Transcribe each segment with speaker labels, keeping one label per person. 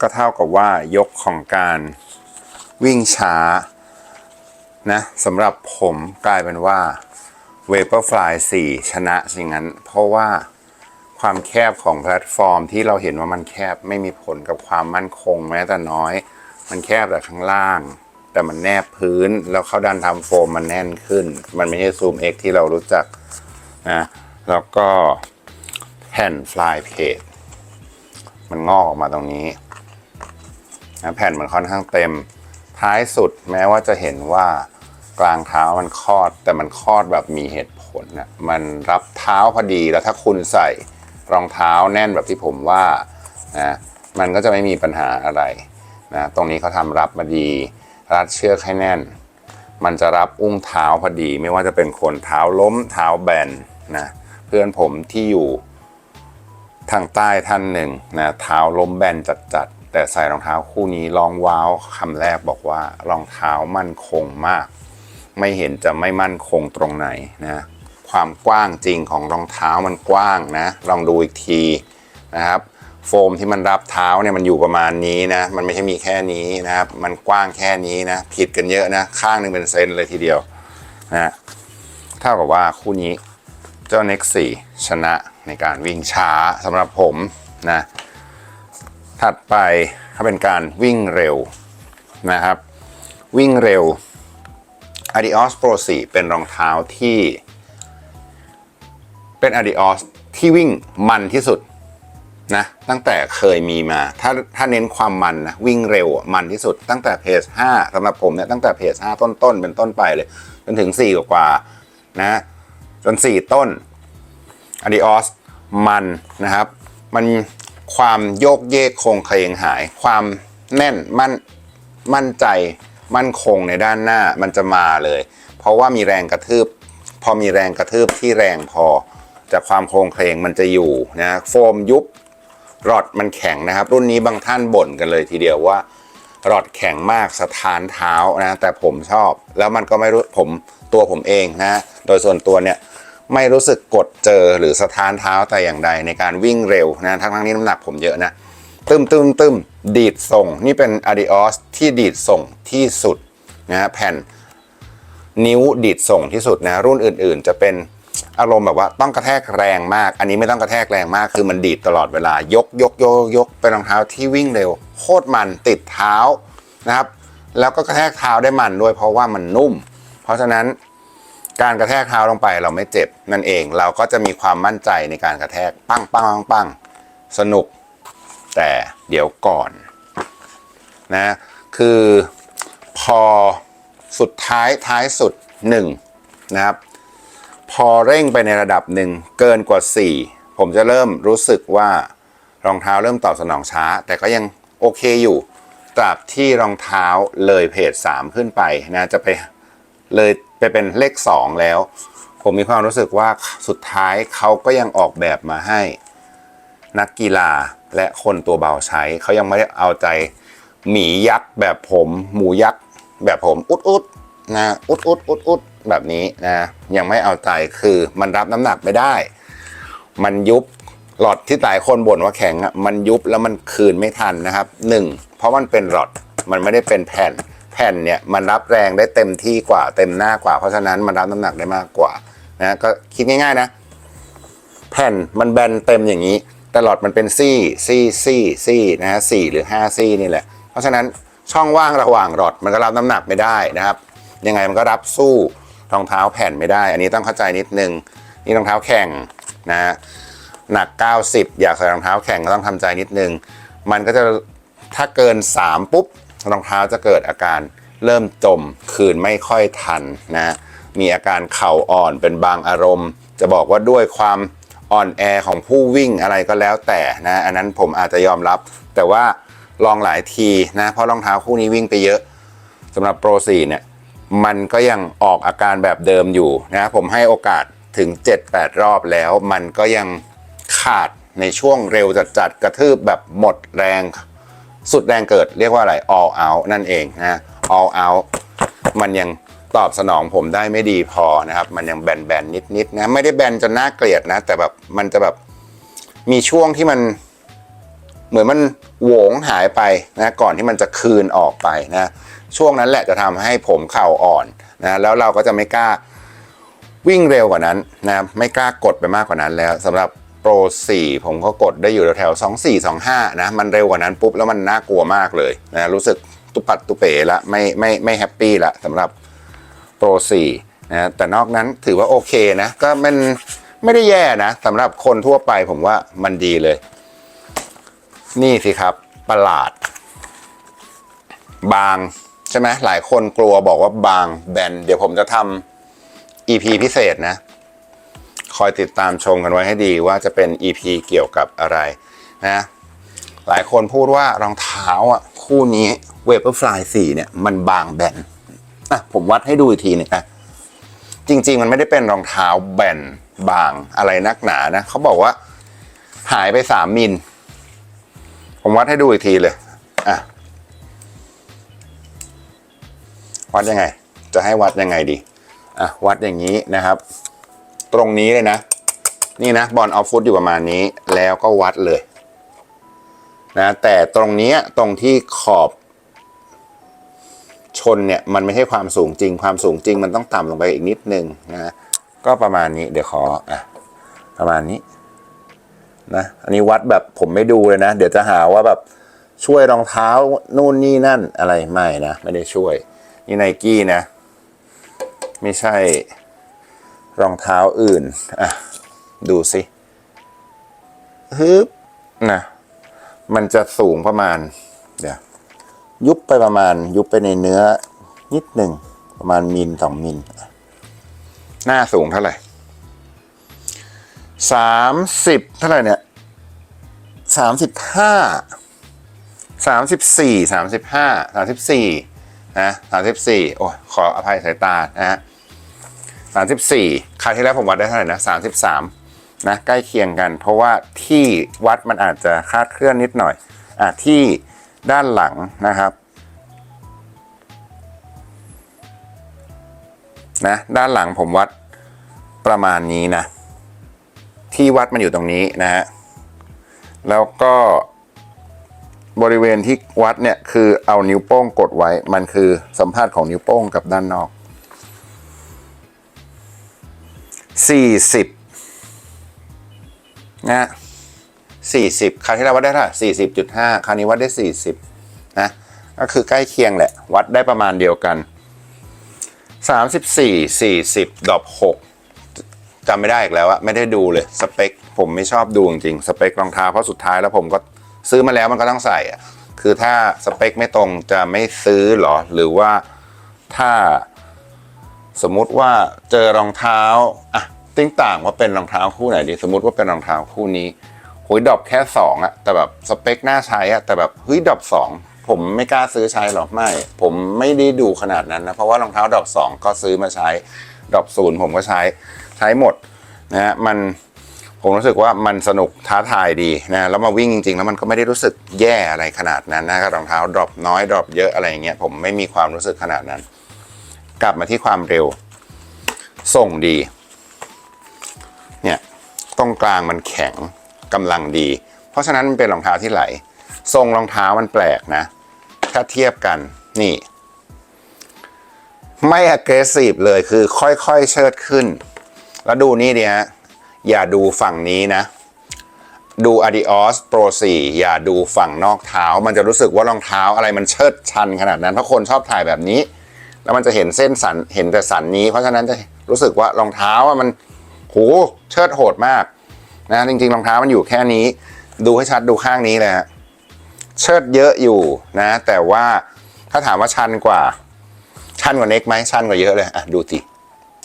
Speaker 1: ก็เท่ากับว่ายกของการวิ่งช้านะสำหรับผมกลายเป็นว่า Vaporfly 4ชนะสิงนั้น เพราะว่าความแคบของแพลตฟอร์มที่เราเห็นว่ามันแคบไม่มีผลกับความมั่นคงแม้แต่น้อย มันแคบแต่ข้างล่าง แต่มันแนบพื้นแล้วเขาดันทำโฟมมันแน่นขึ้น มันไม่ใช่ซูม X ที่เรารู้จักนะแล้วก็แผ่น Fly Page มันงอกออกมาตรงนี้ แผ่นมันค่อนข้างเต็ม ท้ายสุดแม้ว่าจะเห็นว่ากลางเท้ามันคลอด แต่มันคลอดแบบมีเหตุผลนะมันรับเท้าพอดีแล้วถ้าคุณใส่รองเท้าแน่นแบบที่ผมว่านะมันก็จะไม่มีปัญหาอะไรนะตรงนี้เขาทำรับมาดี รัดเชือกให้แน่น มันจะรับอุ้งเท้าพอดี ไม่ว่าจะเป็นคนเท้าล้มเท้าแบนนะเพื่อนผมที่อยู่ทางใต้ท่านหนึ่งนะเท้าล้มแบนจัด แต่ใส่รองเท้าคู่นี้ลองว้าวคำแรกบอกว่ารองเท้ามั่นคงมาก ไม่เห็นจะไม่มั่นคงตรงไหนนะความกว้างจริงของรองเท้ามันกว้างนะ ลองดูอีกทีนะครับ โฟมที่มันรับเท้าเนี่ยมันอยู่ประมาณนี้นะ มันไม่ใช่มีแค่นี้นะครับ มันกว้างแค่นี้นะ ผิดกันเยอะนะ ข้างหนึ่งเป็นเซนเลยทีเดียวนะเท่ากับว่าคู่นี้เจ้า Next 4ชนะในการวิ่งช้าสำหรับผมนะ ถัดไปถ้าเป็นการวิ่งเร็วนะครับ วิ่งเร็ว Adios Pro 4 เป็นรองเท้าที่ เป็น Adios ที่วิ่งมันที่สุดนะตั้งแต่เคยมีมา ถ้าถ้าเน้นความมันนะวิ่งเร็วมันที่สุด ตั้งแต่เพจ5สำหรับผมเนี่ยตั้งแต่เพจ5ต้นๆเป็นต้นไปเลย จนถึง 4 กว่านะจน 4 ต้น Adios มันนะครับ มัน ความโยกเยกโคงเคลงหาย ความแน่นมั่นมั่นใจมั่นคงในด้านหน้ามันจะมาเลย เพราะว่ามีแรงกระทืบ พอมีแรงกระทืบที่แรงพอ จากความโครงเคลงมันจะอยู่นะโฟมยุบรอดมันแข็งนะครับ รุ่นนี้บางท่านบ่นกันเลยทีเดียวว่ารอดแข็งมากสถานเท้านะแต่ผมชอบ แล้วมันก็ไม่รู้ผมตัวผมเองนะโดยส่วนตัวเนี่ย ไม่รู้สึกกดเจอหรือสะท้านเท้าแต่อย่างใดในการวิ่งเร็วนะทั้งทั้งนี้น้ำหนักผมเยอะนะตึมตึมตึมดีดส่ง นี่เป็น Adios ที่ดีดส่งที่สุดนะฮะแผ่นนิ้วดีดส่งที่สุดนะรุ่นอื่น ๆ จะเป็นอารมณ์แบบว่าต้องกระแทกแรงมาก อันนี้ไม่ต้องกระแทกแรงมาก คือมันดีดตลอดเวลายกยกยกยกเป็นรองเท้าที่วิ่งเร็ว โคตรมันติดเท้านะครับ แล้วก็กระแทกเท้าได้มันด้วยเพราะว่ามันนุ่ม เพราะฉะนั้น การกระแทกเท้าลงไปเราไม่เจ็บนั่นเอง เราก็จะมีความมั่นใจในการกระแทกปั้งปั้งปั้งปั้งสนุก แต่เดี๋ยวก่อนนะคือพอสุดท้ายท้ายสุดหนึ่งนะครับ พอเร่งไปในระดับหนึ่งเกินกว่า 4 ผมจะเริ่มรู้สึกว่ารองเท้าเริ่มตอบสนองช้า แต่ก็ยังโอเคอยู่ตราบที่รองเท้าเลยเพจ3ขึ้นไปนะจะไปเลย ไปเป็นเลข 2 แล้ว ผมมีความรู้สึกว่าสุดท้ายเขาก็ยังออกแบบมาให้นักกีฬาและคนตัวเบาใช้ เขายังไม่ได้เอาใจหมียักษ์แบบผม หมูยักษ์แบบผมอุดอุดนะอุดอุดอุดอุดแบบนี้นะยังไม่เอาใจคือมันรับน้ำหนักไม่ได้ มันยุบหลอดที่หลายคนบ่นว่าแข็งอะมันยุบแล้วมันคืนไม่ทันนะครับหนึ่งเพราะมันเป็นหลอดมันไม่ได้เป็นแผ่น แผ่นเนี่ยมันรับแรงได้เต็มที่กว่าเต็มหน้ากว่า เพราะฉะนั้นมันรับน้ำหนักได้มากกว่านะก็คิดง่ายๆนะ แผ่นมันแบนเต็มอย่างนี้ ตลอดมันเป็นซี่ซี่ซี่ซี่นะฮะสี่หรือห้าซี่นี่แหละ เพราะฉะนั้นช่องว่างระหว่างหลอดมันก็รับน้ำหนักไม่ได้นะครับ ยังไงมันก็รับสู้รองเท้าแผ่นไม่ได้ อันนี้ต้องเข้าใจนิดนึงนี่รองเท้าแข่งนะหนัก 90 อยากใส่รองเท้าแข่งก็ต้องทำใจนิดนึง มันก็จะถ้าเกิน 3 ปุ๊บ รองเท้าจะเกิดอาการเริ่มจมคืนไม่ค่อยทันนะมีอาการเข่าอ่อนเป็นบางอารมณ์ จะบอกว่าด้วยความอ่อนแอของผู้วิ่งอะไรก็แล้วแต่นะอันนั้นผมอาจจะยอมรับ แต่ว่าลองหลายทีนะเพราะรองเท้าคู่นี้วิ่งไปเยอะสำหรับโปร4เนี่ยมันก็ยังออกอาการแบบเดิมอยู่นะผมให้โอกาสถึง 7-8 รอบแล้ว มันก็ยังขาดในช่วงเร็วจัดๆกระทืบแบบหมดแรง สุดแรงเกิดเรียกว่าอะไร all out นั่นเองนะ all out มันยังตอบสนองผมได้ไม่ดีพอนะครับ มันยังแบนๆนิดๆนะ ไม่ได้แบนจนน่าเกลียดนะ แต่แบบมันจะแบบมีช่วงที่มันเหมือนมันโหวงหายไปนะก่อนที่มันจะคืนออกไปนะช่วงนั้นแหละจะทำให้ผมเข่าอ่อนนะแล้วเราก็จะไม่กล้าวิ่งเร็วกว่านั้นนะไม่กล้ากดไปมากกว่านั้นแล้วสำหรับ โปร4ผมก็กดได้อยู่แถวๆ24 25 นะ มันเร็วกว่านั้นปุ๊บ แล้วมันน่ากลัวมากเลยนะรู้สึกตุปัดตุเป๋ละไม่ไม่ไม่แฮปปี้ละสำหรับโปร4นะแต่นอกนั้นถือว่าโอเคนะ ก็มันไม่ได้แย่นะสำหรับคนทั่วไปผมว่ามันดีเลย นี่สิครับประหลาด บางใช่ไหมหลายคนกลัวบอกว่าบางแบนเดี๋ยวผมจะทำ EP พิเศษนะ คอยติดตามชมกันไว้ให้ดีว่าจะเป็น EP เกี่ยวกับอะไรนะหลายคนพูดว่ารองเท้าอะคู่นี้เวเปอร์ฟลาย4เนี่ยมันบางแบนอะผมวัดให้ดูอีกทีหนึงอะจริง ๆ มันไม่ได้เป็นรองเท้าแบนบางอะไรนักหนานะเขาบอกว่าหายไปสามมิลผมวัดให้ดูอีกทีเลยอะวัดยังไง จะให้วัดยังไงดีอะวัดอย่างนี้นะครับ ตรงนี้เลยนะ นี่นะบอลออฟฟุตอยู่ประมาณนี้ แล้วก็วัดเลยนะแต่ตรงนี้ตรงที่ขอบชนเนี่ยมันไม่ใช่ความสูงจริง ความสูงจริงมันต้องต่ำลงไปอีกนิดนึงนะก็ประมาณนี้เดี๋ยวขออะประมาณนี้นะอันนี้วัดแบบผมไม่ดูเลยนะ เดี๋ยวจะหาว่าแบบช่วยรองเท้านู่นนี่นั่นอะไรไม่นะ ไม่ได้ช่วย นี่ไนกี้นะ ไม่ใช่ รองเท้าอื่น อะ ดูสิฮึบนะมันจะสูงประมาณ เดี๋ยว ยุบไปประมาณ ยุบไปในเนื้อ นิดหนึ่งประมาณมิลสองมิลหน้าสูงเท่าไหร่สามสิบเท่าไหร่เนี่ยสามสิบห้าสามสิบสี่สามสิบห้าสามสิบสี่นะสามสิบสี่โอ้ยขออภัยสายตานะฮะ สามสิบสี่คราวที่แล้วผมวัดได้เท่าไหร่นะสามสิบสามนะใกล้เคียงกัน เพราะว่าที่วัดมันอาจจะคลาดเคลื่อนนิดหน่อยอะที่ด้านหลังนะครับนะด้านหลังผมวัดประมาณนี้นะ ที่วัดมันอยู่ตรงนี้นะฮะแล้วก็บริเวณที่วัดเนี่ยคือเอานิ้วโป้งกดไว้ มันคือสัมผัสของนิ้วโป้งกับด้านนอก สี่สิบนะสี่สิบคราวที่เราวัดได้เท่าไหร่สี่สิบจุดห้าคราวนี้วัดได้สี่สิบนะ ก็คือใกล้เคียงแหละ วัดได้ประมาณเดียวกันสามสิบสี่สี่สิบดอบหกจำไม่ได้อีกแล้วอะไม่ได้ดูเลย สเปค ผมไม่ชอบดูจริงๆสเปครองเท้าเพราะสุดท้ายแล้วผมก็ซื้อมาแล้วมันก็ต้องใส่อะคือถ้าสเปคไม่ตรงจะไม่ซื้อหรอ หรือว่าถ้า สมมุติว่าเจอรองเท้าอะติ้งต่างว่าเป็นรองเท้าคู่ไหนดีสมมติว่าเป็นรองเท้าคู่นี้หุยดรอปแค่สองอะแต่แบบสเปคน่าใช้อะแต่แบบเฮ้ยดรอปสองผมไม่กล้าซื้อใช้หรอกไม่ ผมไม่ได้ดูขนาดนั้นนะเพราะว่ารองเท้าดรอปสองก็ซื้อมาใช้ดรอปศูนย์ผมก็ใช้ใช้หมดนะฮะมันผมรู้สึกว่ามันสนุกท้าทายดีนะแล้วมาวิ่งจริงๆ แล้วมันก็ไม่ได้รู้สึกแย่อะไรขนาดนั้นนะรองเท้าดรอปน้อยดรอปเยอะอะไรอย่างเงี้ยผมไม่มีความรู้สึกขนาดนั้น กลับมาที่ความเร็ว ส่งดี เนี่ยตรงกลางมันแข็งกำลังดี เพราะฉะนั้นมันเป็นรองเท้าที่ไหล ทรงรองเท้ามันแปลกนะ ถ้าเทียบกันนี่ ไม่ aggressive เลยคือค่อยๆเชิดขึ้น แล้วดูนี่ดิฮะอย่าดูฝั่งนี้นะ ดู Adios Pro 4 อย่าดูฝั่งนอกเท้า มันจะรู้สึกว่ารองเท้าอะไรมันเชิดชันขนาดนั้น เพราะคนชอบถ่ายแบบนี้ แล้วมันจะเห็นเส้นสันเห็นแต่สันนี้ เพราะฉะนั้นจะรู้สึกว่ารองเท้าอะมันโหเชิดโหดมากนะจริงๆรองเท้ามันอยู่แค่นี้ ดูให้ชัดดูข้างนี้เลยฮะเชิดเยอะอยู่นะ แต่ว่าถ้าถามว่าชันกว่า ชันกว่าเน็กไหมชันกว่าเยอะเลยอะดูสิ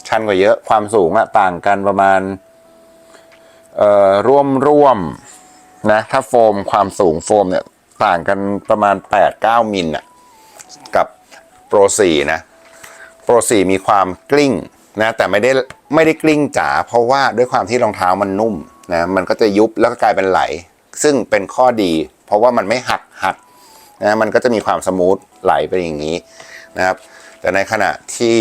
Speaker 1: ชันกว่าเยอะความสูงอะต่างกันประมาณเอ่อร่วมร่วมนะถ้าโฟมความสูงโฟมเนี่ยต่างกันประมาณ 8-9 มิลอะกับโปร4นะ โปร4มีความกลิ้งนะแต่ไม่ได้ไม่ได้กลิ้งจ๋าเพราะว่าด้วยความที่รองเท้ามันนุ่มนะมันก็จะยุบแล้วก็กลายเป็นไหล ซึ่งเป็นข้อดี เพราะว่ามันไม่หักหักนะมันก็จะมีความสมูทไหลไปอย่างนี้นะครับ แต่ในขณะที่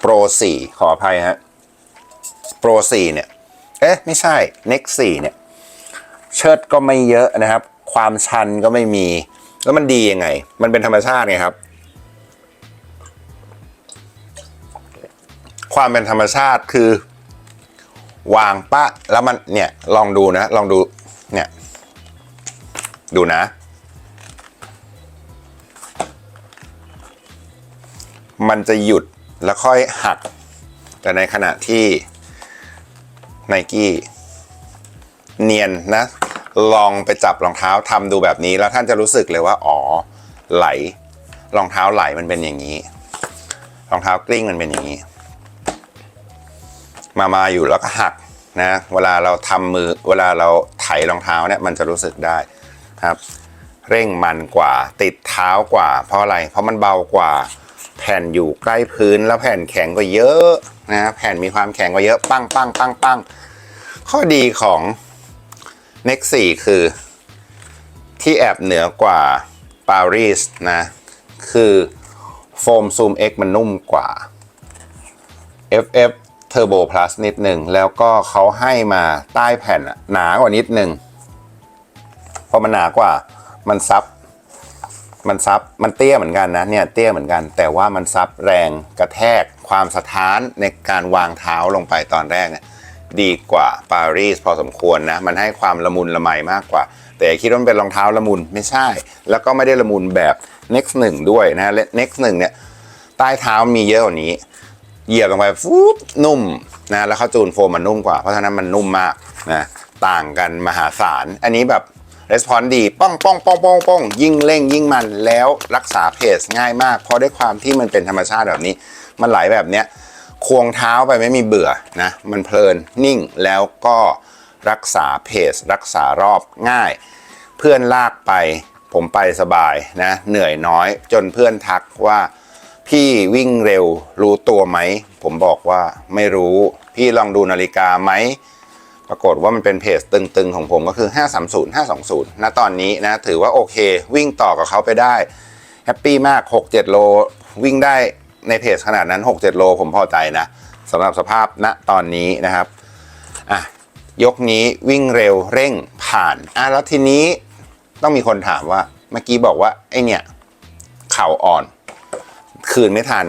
Speaker 1: โปร4ขออภัยฮะโปร4เนี่ย เอ๊ะ ไม่ใช่ Next 4เนี่ย เชิดก็ไม่เยอะนะครับ ความชันก็ไม่มี แล้วมันดียังไง มันเป็นธรรมชาติไงครับ ความเป็นธรรมชาติคือ วางปะแล้วมันเนี่ยลองดูนะ ลองดูเนี่ย ดูนะ มันจะหยุดแล้วค่อยหัก แต่ในขณะที่ไนกี้เนียนนะ ลองไปจับรองเท้าทำดูแบบนี้แล้วท่านจะรู้สึกเลยว่าอ๋อไหลรองเท้าไหลมันเป็นอย่างนี้ รองเท้ากลิ้งมันเป็นอย่างนี้ มามาอยู่แล้วก็หักนะเวลาเราทำมือเวลาเราไถรองเท้าเนี่ยมันจะรู้สึกได้ครับ เร่งมันกว่า ติดเท้ากว่า เพราะอะไรเพราะมันเบากว่า แผ่นอยู่ใกล้พื้นแล้วแผ่นแข็งกว่าเยอะนะแผ่นมีความแข็งกว่าเยอะ ปั้งปั้งปั้งปั้งข้อดีของ Next 4 คือ ที่แอบเหนือกว่า Paris นะ คือโฟมซูม X มันนุ่มกว่า FF Turbo Plus นิดหนึ่ง แล้วก็เขาให้มาใต้แผ่นอะหนากว่านิดหนึ่งพราะมันหนากว่ามันซับ มันซับ มันเตี้ยเหมือนกันนะเนี่ยเตี้ยเหมือนกัน แต่ว่ามันซับแรงกระแทกความสะท้านในการวางเท้าลงไปตอนแรกเนี่ย ดีกว่าปารีสพอสมควรนะ มันให้ความละมุนละไมมากกว่า แต่คิดว่ามันเป็นรองเท้าละมุนไม่ใช่ แล้วก็ไม่ได้ละมุนแบบ next 1ด้วยนะและ next 1เนี่ยใต้เท้ามีเยอะกว่านี้ เหยียบลงไปฟุ๊บนุ่มนะแล้วเขาจูนโฟมมันนุ่มกว่าเพราะฉะนั้นมันนุ่มมากนะต่างกันมหาศาล อันนี้แบบレスปอนดีป้องป้องป้องป้องป้องยิ่งเร่งยิ่งมันแล้วรักษาเพจง่ายมาก เพราะด้วยความที่มันเป็นธรรมชาติแบบนี้ มันไหลแบบเนี้ย ควงเท้าไปไม่มีเบื่อนะ มันเพลินนิ่งแล้วก็รักษาเพจรักษารอบง่าย เพื่อนลากไป ผมไปสบายนะ เหนื่อยน้อยจนเพื่อนทักว่า พี่วิ่งเร็วรู้ตัวไหม ผมบอกว่าไม่รู้ พี่ลองดูนาฬิกาไหม ปรากฏว่ามันเป็นเพจตึงๆของผมก็คือ 530 520ณตอนนี้นะถือว่าโอเค วิ่งต่อกับเขาไปได้แฮปปี้มาก 6-7 โลวิ่งได้ ในเพจขนาดนั้น 6-7 โลผมพอใจนะสำหรับสภาพณตอนนี้นะครับอะยกนี้วิ่งเร็วเร่งผ่านอะแล้วทีนี้ต้องมีคนถามว่าเมื่อกี้บอกว่าไอเนี่ยเข่าอ่อน คืนไม่ทัน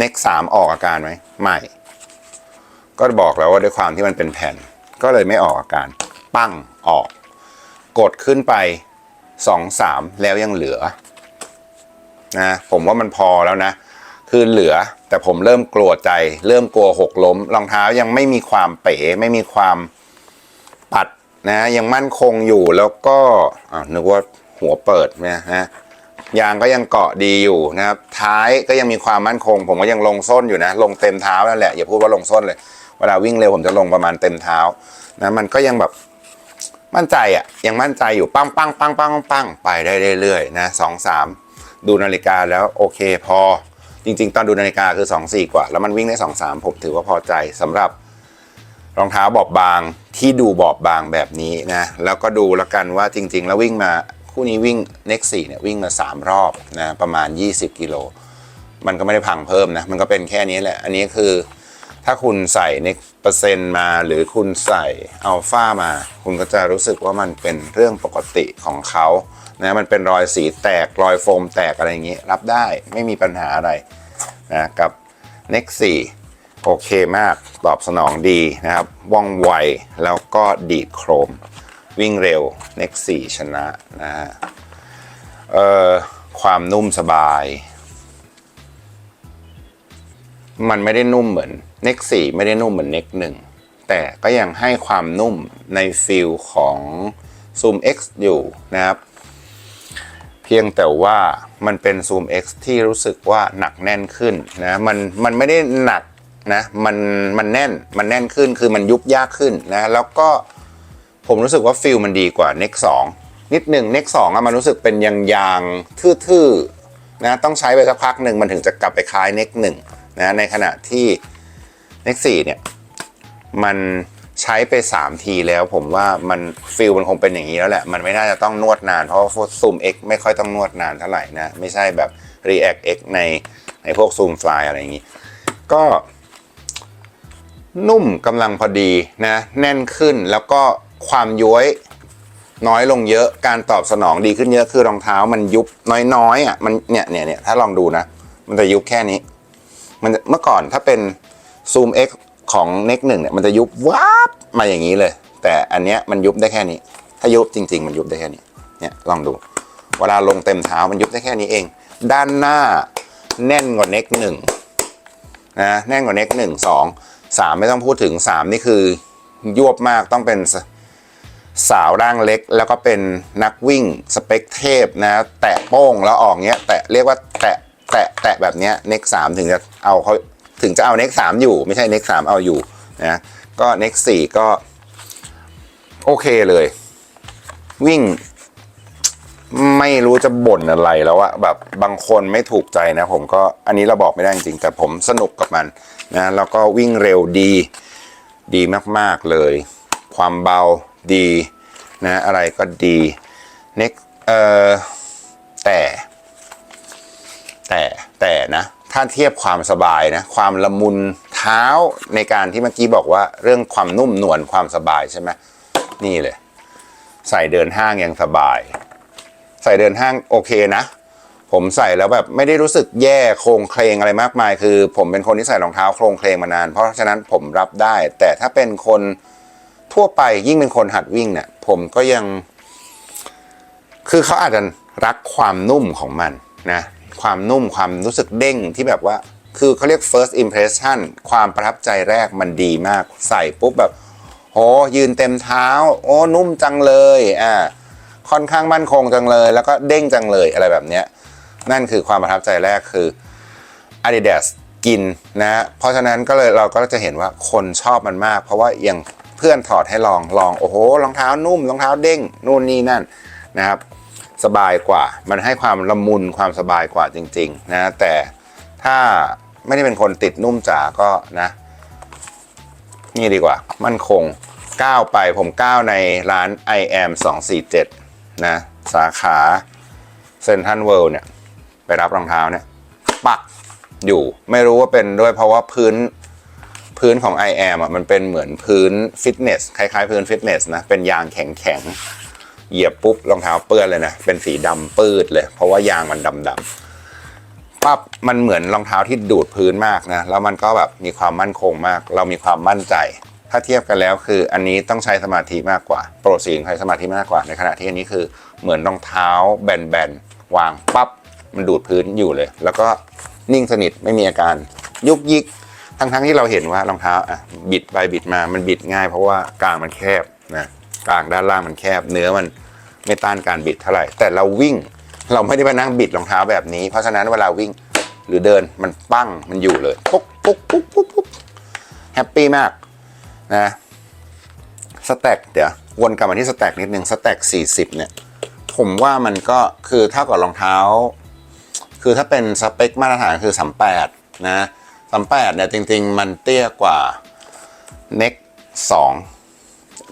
Speaker 1: next 3ออกอาการไหมไม่ก็บอกแล้วว่าด้วยความที่มันเป็นแผ่น ก็เลยไม่ออกอาการ ปั้งออก กดขึ้นไป2 3แล้วยังเหลือนะผมว่ามันพอแล้วนะ คือเหลือ แต่ผมเริ่มกลัวใจ เริ่มกลัวหกล้ม รองเท้ายังไม่มีความเป๋ไม่มีความปัดนะยังมั่นคงอยู่แล้วก็นึกว่าหัวเปิดนะฮะยางก็ยังเกาะดีอยู่นะครับ ท้ายก็ยังมีความมั่นคง ผมก็ยังลงส้นอยู่นะ ลงเต็มเท้านั่นแหละอย่าพูดว่าลงส้นเลย เวลาวิ่งเร็วผมจะลงประมาณเต็มเท้านะมันก็ยังแบบมั่นใจอะ่ะยังมั่นใจอยู่ปั้งปั้งปั้งปั้งปั้งไปได้เรื่อยๆนะสองสามดูนาฬิกาแล้วโอเคพอ จริงๆ ตอนดูนาฬิกาคือ 2 4 กว่า แล้วมันวิ่งได้ 2 3 ผมถือว่าพอใจสำหรับรองเท้าบอบบางที่ดูบอบบางแบบนี้นะ แล้วก็ดูแล้วกันว่าจริง ๆ แล้ววิ่งมาคู่นี้วิ่ง next 4เนี่ยวิ่งมา 3 รอบนะประมาณ 20 กิโล มันก็ไม่ได้พังเพิ่มนะ มันก็เป็นแค่นี้แหละ อันนี้คือถ้าคุณใส่ next เปอร์เซ็นต์มา หรือคุณใส่อัลฟามา คุณก็จะรู้สึกว่ามันเป็นเรื่องปกติของเขา นะมันเป็นรอยสีแตกรอยโฟมแตกอะไรอย่างนี้ รับได้ไม่มีปัญหาอะไรนะกับ next 4โอเคมากตอบสนองดีนะครับว่องไวแล้วก็ดีดโครม วิ่งเร็ว next 4ชนะนะฮะเอ่อความนุ่มสบาย มันไม่ได้นุ่มเหมือน next 4ไม่ได้นุ่มเหมือน next 1แต่ก็ยังให้ความนุ่มในฟิลของ Zoom X อยู่นะครับ เพียงแต่ว่ามันเป็น Zoom X ที่รู้สึกว่าหนักแน่นขึ้นนะมันมันไม่ได้หนักนะมันมันแน่นมันแน่นขึ้นคือมันยุบยากขึ้นนะแล้วก็ผมรู้สึกว่าฟิลมันดีกว่า Nex 2 นิดหนึ่ง Nex 2อะมันรู้สึกเป็นยางยางทื่อๆนะต้องใช้ไปสักพักหนึ่งมันถึงจะกลับไปคล้าย Nex 1นะในขณะที่ Nex 4เนี่ยมัน ใช้ไป 3 ทีแล้วผมว่ามันฟิลมันคงเป็นอย่างนี้แล้วแหละ มันไม่น่าจะต้องนวดนาน เพราะว่าซูม X ไม่ค่อยต้องนวดนานเท่าไหร่นะ ไม่ใช่แบบ React X ในในพวกซูมฟลายอะไรอย่างนี้ ก็นุ่มกำลังพอดีนะ แน่นขึ้นแล้วก็ความย้วยน้อยลงเยอะการตอบสนองดีขึ้นเยอะคือรองเท้ามันยุบน้อยๆอะมันเนี่ยเนี่ยเนี่ยถ้าลองดูนะ มันจะยุบแค่นี้ มันเมื่อก่อนถ้าเป็นซูม X ของเน็กหนึ่งเนี่ยมันจะยุบวับมาอย่างนี้เลย แต่อันเนี้ยมันยุบได้แค่นี้ ถ้ายุบจริง ๆ มันยุบได้แค่นี้เนี่ยลองดู เวลาลงเต็มเท้ามันยุบได้แค่นี้เอง ด้านหน้าแน่นกว่าเน็กหนึ่งนะแน่นกว่าเน็กหนึ่งสองสามไม่ต้องพูดถึงสามนี่คือยวบมากต้องเป็นสสาวร่างเล็ก แล้วก็เป็นนักวิ่งสเปคเทพนะ แตะโป้งแล้วออกเนี้ยแตะเรียกว่าแตะแตะแตะแบบเนี้ยเน็กสามถึงจะเอาเขา ถึงจะเอาเน็กสามอยู่ ไม่ใช่เน็กสามเอาอยู่นะก็เน็กสี่ก็ โอเคเลย วิ่ง ไม่รู้จะบ่นอะไรแล้วอะแบบบางคนไม่ถูกใจนะ ผมก็อันนี้เราบอกไม่ได้จริงแต่ผมสนุกกับมันนะแล้วก็วิ่งเร็วดีดีมากๆเลย ความเบาดีนะอะไรก็ดี next เอ่อแต่ แต่แต่นะ ถ้าเทียบความสบายนะความละมุนเท้าในการที่เมื่อกี้บอกว่าเรื่องความนุ่มนวลความสบายใช่ไหมนี่เลย ใส่เดินห้างยังสบาย ใส่เดินห้างโอเคนะ ผมใส่แล้วแบบไม่ได้รู้สึกแย่โครงเคลงอะไรมากมาย คือ ผมเป็นคนที่ใส่รองเท้าโครงเคลงมานาน เพราะฉะนั้นผมรับได้ แต่ถ้าเป็นคนทั่วไปยิ่งเป็นคนหัดวิ่งเนี่ยผมก็ยัง คือเขาอาจจะรักความนุ่มของมันนะ ความนุ่มความรู้สึกเด้งที่แบบว่า คือเขาเรียก first impression ความประทับใจแรกมันดีมาก ใส่ปุ๊บแบบโหยืนเต็มเท้า โอ้นุ่มจังเลยอ่าค่อนข้างมั่นคงจังเลย แล้วก็เด้งจังเลยอะไรแบบเนี้ยนั่นคือความประทับใจแรกคือ Adidas กินนะเพราะฉะนั้นก็เลยเราก็จะเห็นว่าคนชอบมันมาก เพราะว่าอย่างเพื่อนถอดให้ลองลองโอ้โหรองเท้านุ่มรองเท้าเด้งนู่นนี่นั่นนะครับ สบายกว่า มันให้ความละมุนความสบายกว่าจริง ๆ นะ แต่ถ้าไม่ได้เป็นคนติดนุ่มจ๋าก็นะ นี่ดีกว่า มั่นคงก้าวไปผมก้าวในร้าน i am 247 นะ สาขาเซนทันเวิลด์เนี่ย ไปรับรองเท้าเนี่ย ปักอยู่ไม่รู้ว่าเป็นด้วยเพราะว่าพื้นพื้นของ i am อะมันเป็นเหมือนพื้นฟิตเนสคล้ายๆ พื้นฟิตเนสนะ เป็นยางแข็งๆ เหยียบปุ๊บรองเท้าเปื้อนเลยนะ เป็นสีดำปืดเลย เพราะว่ายางมันดำๆปั๊บมันเหมือนรองเท้าที่ดูดพื้นมากนะ แล้วมันก็แบบมีความมั่นคงมาก เรามีความมั่นใจ ถ้าเทียบกันแล้วคืออันนี้ต้องใช้สมาธิมากกว่า โปรซีนใช้สมาธิมากกว่า ในขณะที่อันนี้คือเหมือนรองเท้าแบนๆวางปั๊บมันดูดพื้นอยู่เลย แล้วก็นิ่งสนิทไม่มีอาการยุกยิกทั้งๆที่เราเห็นว่ารองเท้าอะบิดไปบิดมามันบิดง่าย เพราะว่ากลางมันแคบนะ กลางด้านล่างมันแคบ เนื้อมันไม่ต้านการบิดเท่าไหร่ แต่เราวิ่งเราไม่ได้มานั่งบิดรองเท้าแบบนี้ เพราะฉะนั้นเวลาวิ่งหรือเดินมันปั้งมันอยู่เลยปุ๊กปุ๊กปุ๊กปุ๊กปุ๊กแฮปปี้มากนะสแต็กเดี๋ยววนกลับมาที่สแต็กนิดนึงสแต็ก40 เนี่ย ผมว่ามันก็คือเท่ากับรองเท้า คือถ้าเป็นสเปคมาตรฐานคือ 38 นะ 38 เนี่ยจริง ๆ มันเตี้ยกว่า neck 2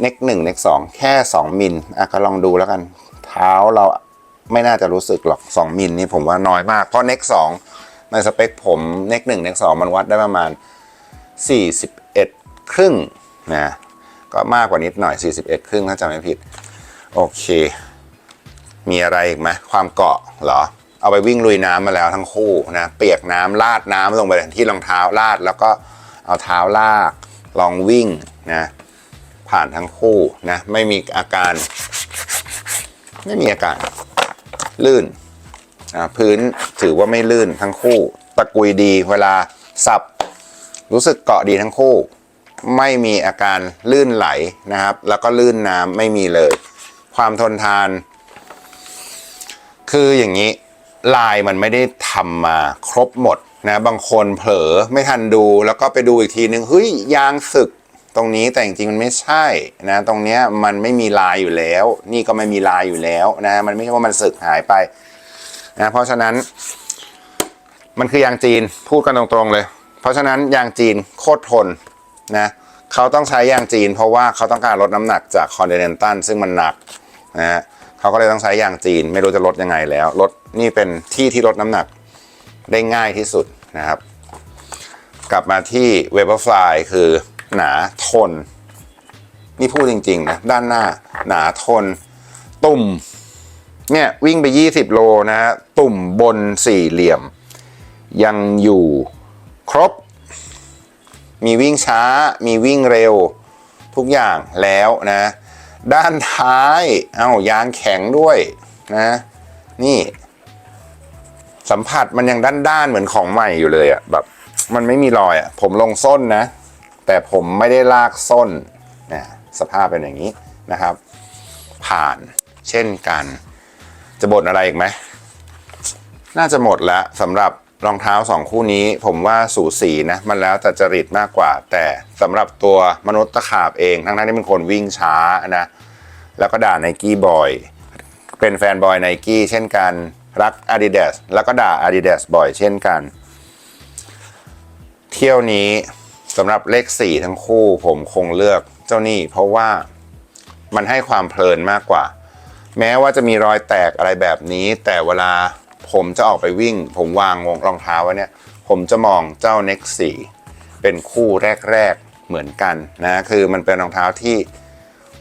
Speaker 1: neck 1 neck 2แค่ 2 มิลอะก็ลองดูแล้วกัน เท้าเราไม่น่าจะรู้สึกหรอก 2 มิลนี่ผมว่าน้อยมาก เพราะ neck 2ในสเปคผม neck 1 neck 2มันวัดได้ประมาณ 41 ครึ่งนะก็มากกว่านิดหน่อย 41 ครึ่งถ้าจำไม่ผิด โอเค มีอะไรอีกไหมความเกาะเหรอ เอาไปวิ่งลุยน้ำมาแล้วทั้งคู่นะเปียกน้ำลาดน้ำลงไปที่รองเท้าลาด แล้วก็เอาเท้าลากลองวิ่งนะ ผ่านทั้งคู่นะ ไม่มีอาการ ไม่มีอาการ ลื่นพื้นถือว่าไม่ลื่นทั้งคู่ ตะกุยดีเวลาสับ รู้สึกเกาะดีทั้งคู่ ไม่มีอาการลื่นไหลนะครับ แล้วก็ลื่นน้ำไม่มีเลย ความทนทาน คืออย่างนี้ลายมันไม่ได้ทำมาครบหมดนะบางคนเผลอไม่ทันดูแล้วก็ไปดูอีกทีนึงเฮ้ยยางสึก ตรงนี้แต่จริงๆมันไม่ใช่นะตรงเนี้ยมันไม่มีลายอยู่แล้ว นี่ก็ไม่มีลายอยู่แล้วนะมันไม่ใช่ว่ามันสึกหายไปนะเพราะฉะนั้น มันคือยางจีนพูดกันตรงๆเลย เพราะฉะนั้นยางจีนโคตรทนนะเขาต้องใช้ยางจีน เพราะว่าเขาต้องการลดน้ำหนักจากคอนเดนนตัลซึ่งมันหนักนะฮะเขาก็เลยต้องใช้ยางจีน ไม่รู้จะลดยังไงแล้วลดนี่เป็นที่ที่ลดน้ำหนักได้ง่ายที่สุดนะครับ กลับมาที่เวเบอร์ฟลายคือ หนาทน นี่พูดจริงๆนะด้านหน้า หนาทน ตุ่ม เนี่ยวิ่งไป 20 โลนะฮะตุ่มบนสี่เหลี่ยม ยังอยู่ครบ มีวิ่งช้า มีวิ่งเร็ว ทุกอย่างแล้วนะ ด้านท้ายเอา้ายางแข็งด้วยนะนี่ สัมผัสมันยังด้านๆเหมือนของใหม่อยู่เลยอะ่ะแบบ มันไม่มีรอยอะ่ะ ผมลงส้นนะ แต่ผมไม่ได้ลากส้นนะสภาพเป็นอย่างนี้นะครับ ผ่านเช่นกัน จะบ่นอะไรอีกไหม น่าจะหมดแล้วสำหรับรองเท้าสองคู่นี้ผมว่าสูสีนะ มันแล้วแต่จริตมากกว่า แต่สำหรับตัวมนุษย์ตะขาบเองทั้งนั้นที่เป็นคนวิ่งช้านะแล้วก็ด่าไนกี้บอย เป็นแฟนบอยไนกี้เช่นกันรัก Adidas แล้วก็ด่า Adidas บ่อยเช่นกัน เที่ยวนี้ สำหรับเลขสี่ทั้งคู่ผมคงเลือกเจ้านี่เพราะว่ามันให้ความเพลินมากกว่า แม้ว่าจะมีรอยแตกอะไรแบบนี้ แต่เวลาผมจะออกไปวิ่ง ผมวางวงรองเท้าไว้เนี่ย ผมจะมองเจ้า Next 4เป็นคู่แรก ๆ เหมือนกันนะคือมันเป็นรองเท้าที่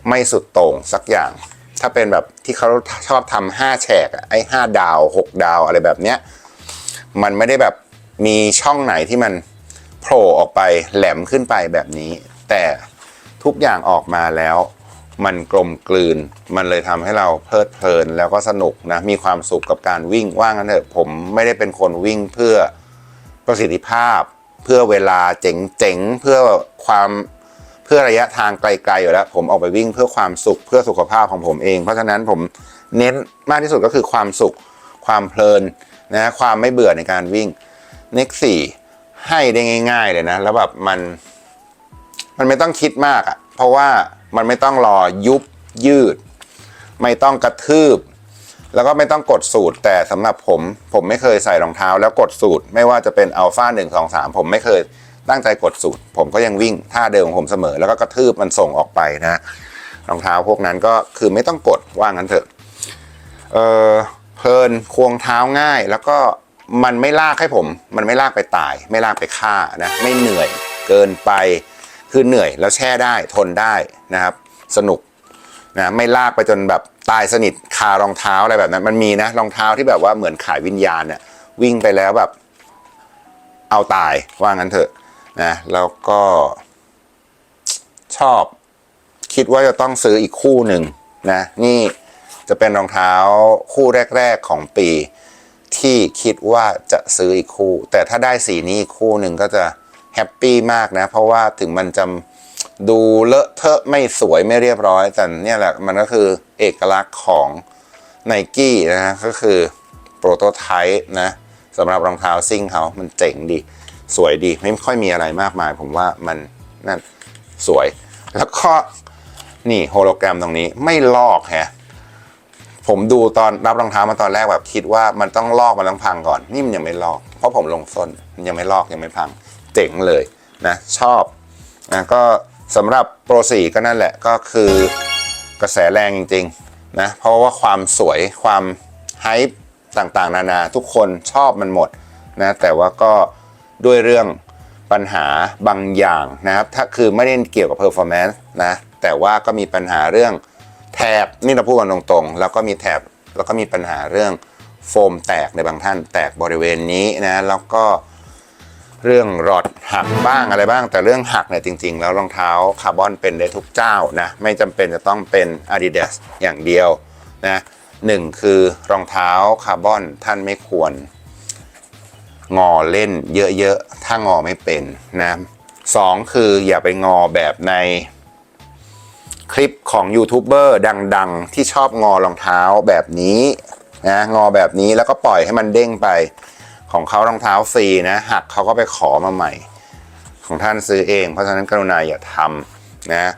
Speaker 1: ไม่สุดโต่งสักอย่าง ถ้าเป็นแบบที่เขาชอบทำห้าแฉกไอ้ห้าดาวหกดาวอะไรแบบเนี้ยมันไม่ได้แบบมีช่องไหนที่มัน โผล่ออกไปแหลมขึ้นไปแบบนี้ แต่ทุกอย่างออกมาแล้ว มันกลมกลืน มันเลยทำให้เราเพลิดเพลินแล้วก็สนุกนะมีความสุขกับการวิ่งว่างั้นเถอะผมไม่ได้เป็นคนวิ่งเพื่อประสิทธิภาพ เพื่อเวลาเจ๋งๆเพื่อความเพื่อระยะทางไกลๆอยู่แล้ว ผมออกไปวิ่งเพื่อความสุขเพื่อสุขภาพของผมเอง เพราะฉะนั้นผมเน้นมากที่สุดก็คือความสุข ความเพลินนะความไม่เบื่อในการวิ่ง Next 4 ให้ได้ง่าย ๆ เลยนะ แล้วแบบมัน มันไม่ต้องคิดมากอะ่ะ เพราะว่ามันไม่ต้องรอยุบยืด ไม่ต้องกระทืบ แล้วก็ไม่ต้องกดสูตร แต่สำหรับผม ผมไม่เคยใส่รองเท้า แล้วกดสูตร ไม่ว่าจะเป็นอัลฟาหนึ่งสองสามผมไม่เคยตั้งใจกดสูตร ผมก็ยังวิ่งท่าเดิมของผมเสมอ แล้วก็กระทืบมันส่งออกไปนะรองเท้าพวกนั้นก็คือไม่ต้องกดว่างั้นเถอะ เออเพลินควงเท้าง่ายแล้วก็ มันไม่ลากให้ผม มันไม่ลากไปตาย ไม่ลากไปฆ่านะไม่เหนื่อยเกินไปคือเหนื่อยแล้วแช่ได้ทนได้นะครับ สนุกนะไม่ลากไปจนแบบตายสนิทคารองเท้าอะไรแบบนั้น มันมีนะรองเท้าที่แบบว่าเหมือนขายวิญญาณเนี่ยวิ่งไปแล้วแบบ เอาตายว่างั้นเถอะนะแล้วก็ชอบ คิดว่าจะต้องซื้ออีกคู่หนึ่งนะนี่จะเป็นรองเท้าคู่แรก ๆของปี ที่คิดว่าจะซื้ออีกคู่ แต่ถ้าได้สีนี้อีกคู่หนึ่งก็จะแฮปปี้มากนะ เพราะว่าถึงมันจะดูเลอะเทอะไม่สวยไม่เรียบร้อย แต่เนี่ยแหละมันก็คือเอกลักษณ์ของไนกี้นะฮะก็คือโปรโตไทป์นะสำหรับรองเท้าซิ่งเขามันเจ๋งดี สวยดี ไม่ค่อยมีอะไรมากมาย ผมว่ามันนั่นสวย แล้วก็นี่โฮโลแกรมตรงนี้ไม่ลอกแฮะ ผมดูตอนรับรองเท้ามาตอนแรกแบบคิดว่ามันต้องลอกมันต้องพังก่อน นี่มันยังไม่ลอก เพราะผมลงส้นมันยังไม่ลอกยังไม่พัง เจ๋งเลยนะชอบนะก็สำหรับโปรสี่ก็นั่นแหละก็คือกระแสแรงจริงๆนะเพราะว่าความสวยความไฮป์ต่างๆ นานาทุกคนชอบมันหมดนะแต่ว่าก็ด้วยเรื่องปัญหาบางอย่างนะครับ ถ้าคือไม่ได้เกี่ยวกับเพอร์ฟอร์แมนซ์นะแต่ว่าก็มีปัญหาเรื่อง แถบนี่เราพูดกันตรงๆ แล้วก็มีแถบแล้วก็มีปัญหาเรื่องโฟมแตกในบางท่านแตกบริเวณนี้นะแล้วก็เรื่องรอดหักบ้างอะไรบ้าง แต่เรื่องหักเนี่ยจริง ๆ แล้วรองเท้าคาร์บอนเป็นได้ทุกเจ้านะไม่จำเป็นจะต้องเป็น Adidas อย่างเดียวนะหนึ่งคือรองเท้าคาร์บอนท่านไม่ควร งอเล่นเยอะๆ ถ้างอไม่เป็นนะสองคืออย่าไปงอแบบใน คลิปของยูทูบเบอร์ดังๆ ที่ชอบงอรองเท้าแบบนี้นะงอแบบนี้แล้วก็ปล่อยให้มันเด้งไป ของเขารองเท้าฟรีนะหักเขาก็ไปขอมาใหม่ ของท่านซื้อเอง เพราะฉะนั้นกรุณาอย่าทำนะ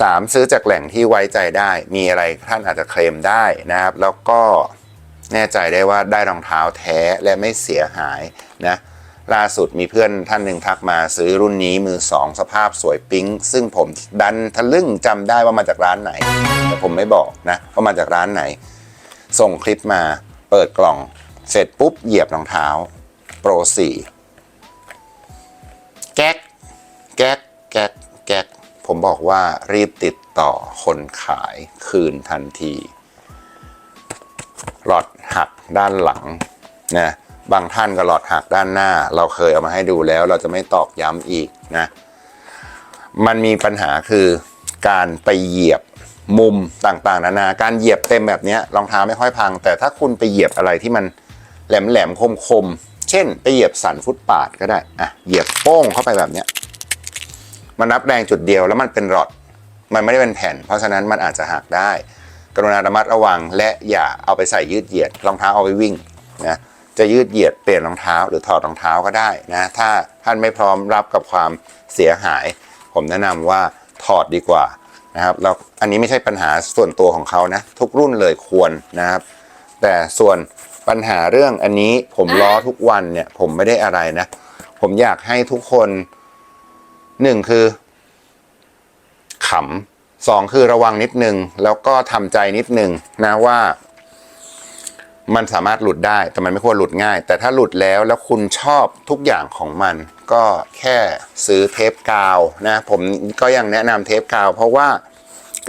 Speaker 1: สามซื้อจากแหล่งที่ไว้ใจได้ มีอะไรท่านอาจจะเคลมได้นะครับ แล้วก็แน่ใจได้ว่าได้รองเท้าแท้และไม่เสียหายนะ ล่าสุดมีเพื่อนท่านหนึ่งทักมาซื้อรุ่นนี้มือสองสภาพสวยปิ๊ง ซึ่งผมดันทะลึ่งจำได้ว่ามาจากร้านไหน แต่ผมไม่บอกนะว่ามาจากร้านไหน ส่งคลิปมาเปิดกล่อง เสร็จปุ๊บเหยียบรองเท้า โปรสี่แก๊กแก๊กแก๊กแก๊กผมบอกว่ารีบติดต่อคนขายคืนทันทีหลอดหักด้านหลังนะ บางท่านก็หลอดหักด้านหน้า เราเคยเอามาให้ดูแล้ว เราจะไม่ตอกย้ำอีกนะ มันมีปัญหาคือการไปเหยียบมุมต่างๆ นานา การเหยียบเต็มแบบนี้รองเท้าไม่ค่อยพัง แต่ถ้าคุณไปเหยียบอะไรที่มันแหลมๆคมๆเช่น ไปเหยียบสันฟุตปาดก็ได้อะเหยียบโป้งเข้าไปแบบนี้มันรับแรงจุดเดียวแล้วมันเป็นรอดมันไม่ได้เป็นแผ่น เพราะฉะนั้นมันอาจจะหักได้ กรุณาระมัดระวังและอย่าเอาไปใส่ยืดเหยียดรองเท้าเอาไปวิ่งนะ จะยืดเหยียดเปลี่ยนรองเท้าหรือถอดรองเท้าก็ได้นะ ถ้าท่านไม่พร้อมรับกับความเสียหาย ผมแนะนำว่าถอดดีกว่านะครับแล้วอันนี้ไม่ใช่ปัญหาส่วนตัวของเขานะ ทุกรุ่นเลยควรนะครับ แต่ส่วนปัญหาเรื่องอันนี้ผมล้อทุกวันเนี่ย ผมไม่ได้อะไรนะ ผมอยากให้ทุกคนหนึ่งคือขำสองคือระวังนิดนึง แล้วก็ทำใจนิดนึงนะว่า มันสามารถหลุดได้แต่มันไม่ควรหลุดง่าย แต่ถ้าหลุดแล้วแล้วคุณชอบทุกอย่างของมัน ก็แค่ซื้อเทปกาวนะผมก็ยังแนะนำเทปกาว เพราะว่า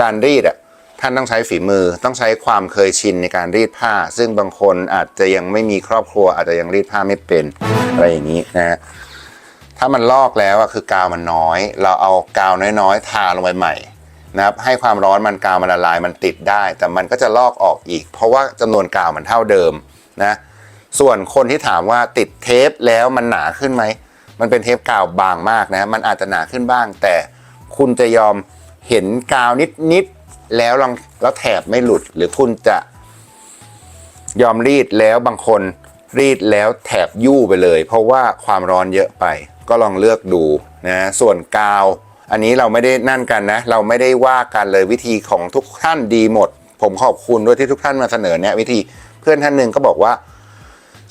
Speaker 1: การรีดอะท่านต้องใช้ฝีมือต้องใช้ความเคยชินในการรีดผ้า ซึ่งบางคนอาจจะยังไม่มีครอบครัวอาจจะยังรีดผ้าไม่เป็นอะไรอย่างนี้นะฮะถ้ามันลอกแล้วอะคือกาวมันน้อย เราเอากาวน้อยๆ ทาลงไปใหม่ นะครับให้ความร้อนมันกาวมันละลายมันติดได้ แต่มันก็จะลอกออกอีก เพราะว่าจำนวนกาวมันเท่าเดิมนะส่วนคนที่ถามว่าติดเทปแล้วมันหนาขึ้นไหมมันเป็นเทปกาวบางมากนะมันอาจจะหนาขึ้นบ้าง แต่คุณจะยอมเห็นกาวนิดๆแล้วลองแล้วแถบไม่หลุด หรือคุณจะยอมรีดแล้วบางคนรีดแล้วแถบยู่ไปเลย เพราะว่าความร้อนเยอะไป ก็ลองเลือกดูนะส่วนกาว อันนี้เราไม่ได้นั่นกันนะ เราไม่ได้ว่ากันเลยวิธีของทุกท่านดีหมด ผมขอบคุณด้วยที่ทุกท่านมาเสนอเนี่ยวิธีเพื่อนท่านหนึ่งก็บอกว่า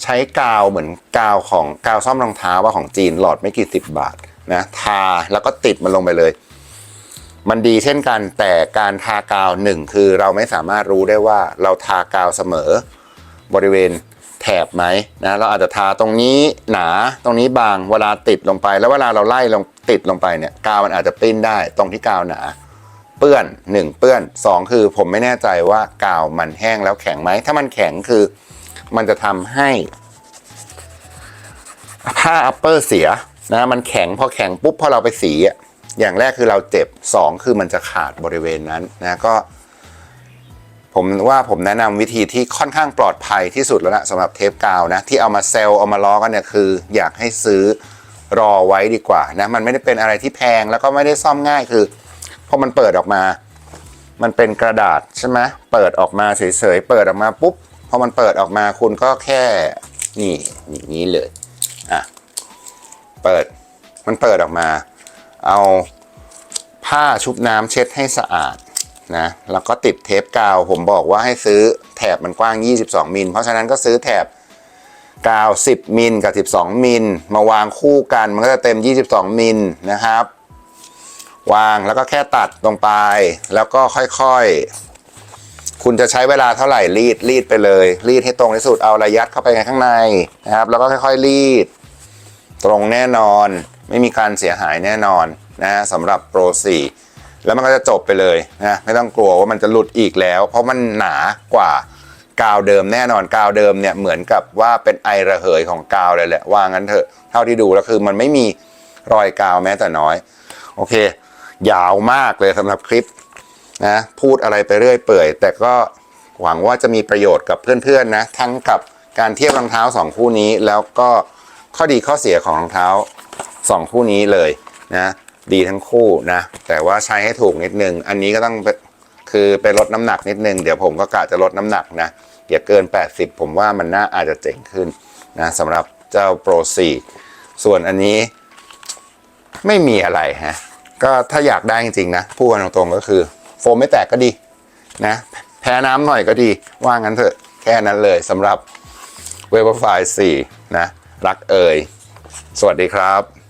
Speaker 1: ใช้กาวเหมือนกาวของกาวซ่อมรองเท้าว่าของจีนหลอดไม่กี่สิบบาทนะทาแล้วก็ติดมันลงไปเลยมันดีเช่นกันแต่การทากาวหนึ่งคือเราไม่สามารถรู้ได้ว่าเราทากาวเสมอบริเวณ แถบไหมนะเราอาจจะทาตรงนี้หนาตรงนี้บางเวลาติดลงไป แล้วเวลาเราไล่ลงติดลงไปเนี่ยกาวมันอาจจะปิ้นได้ตรงที่กาวหนา เปื้อนหนึ่งเปื้อนสองคือผมไม่แน่ใจว่ากาวมันแห้งแล้วแข็งไหมถ้ามันแข็งคือมันจะทำให้ผ้าอัปเปอร์เสียนะมันแข็งพอแข็งปุ๊บพอเราไปสีอะอย่างแรกคือเราเจ็บสองคือมันจะขาดบริเวณนั้นนะก็ ผมว่าผมแนะนำวิธีที่ค่อนข้างปลอดภัยที่สุดแล้วนะสำหรับเทปกาวนะที่เอามาเซลล์เอามาล้อกันเนี่ยคือ อยากให้ซื้อรอไว้ดีกว่านะมันไม่ได้เป็นอะไรที่แพงแล้วก็ไม่ได้ซ่อมง่ายคือพอมันเปิดออกมา มันเป็นกระดาษใช่ไหมเปิดออกมาเฉยๆเปิดออกมาปุ๊บพอมันเปิดออกมาคุณก็แค่นี่อย่างนี้เลยอะเปิดมันเปิดออกมา เอาผ้าชุบน้ำเช็ดให้สะอาด นะแล้วก็ติดเทปกาว ผมบอกว่าให้ซื้อแถบมันกว้าง 22 มิล เพราะฉะนั้นก็ซื้อแถบกาว 10 มิลกับ 12 มิล มาวางคู่กันมันก็จะเต็ม 22 มิลนะครับ วางแล้วก็แค่ตัดลงไป แล้วก็ค่อยๆ คุณจะใช้เวลาเท่าไหร่รีดรีดไปเลย รีดให้ตรงที่สุดเอาระยัดเข้าไปข้างในนะครับ แล้วก็ค่อยๆรีด ตรงแน่นอน ไม่มีการเสียหายแน่นอนนะสำหรับโปร4 แล้วมันก็จะจบไปเลยนะไม่ต้องกลัวว่ามันจะหลุดอีกแล้ว เพราะมันหนากว่ากาวเดิมแน่นอนกาวเดิมเนี่ยเหมือนกับว่าเป็นไอระเหยของกาวเลยแหละว่างั้นเถอะเท่าที่ดูแล้วคือมันไม่มีรอยกาวแม้แต่น้อย โอเค ยาวมากเลยสำหรับคลิปนะพูดอะไรไปเรื่อยเปื่อย แต่ก็หวังว่าจะมีประโยชน์กับเพื่อนๆนะทั้งกับการเทียบรองเท้าสองคู่นี้ แล้วก็ข้อดีข้อเสียของรองเท้าสองคู่นี้เลยนะ ดีทั้งคู่นะ แต่ว่าใช้ให้ถูกนิดนึง อันนี้ก็ต้องคือไปลดน้ำหนักนิดนึง เดี๋ยวผมก็กะจะลดน้ำหนักนะอย่าเกิน 80 ผมว่ามันน่าอาจจะเจ๋งขึ้นนะสำหรับเจ้า Pro 4ส่วนอันนี้ไม่มีอะไรฮะก็ถ้าอยากได้จริงๆนะพูดกันตรงๆก็คือ โฟมไม่แตกก็ดีนะแพ้น้ำหน่อยก็ดี ว่างั้นเถอะแค่นั้นเลยสำหรับเวเบอร์ไฟ4นะ รักเอ่ย สวัสดีครับ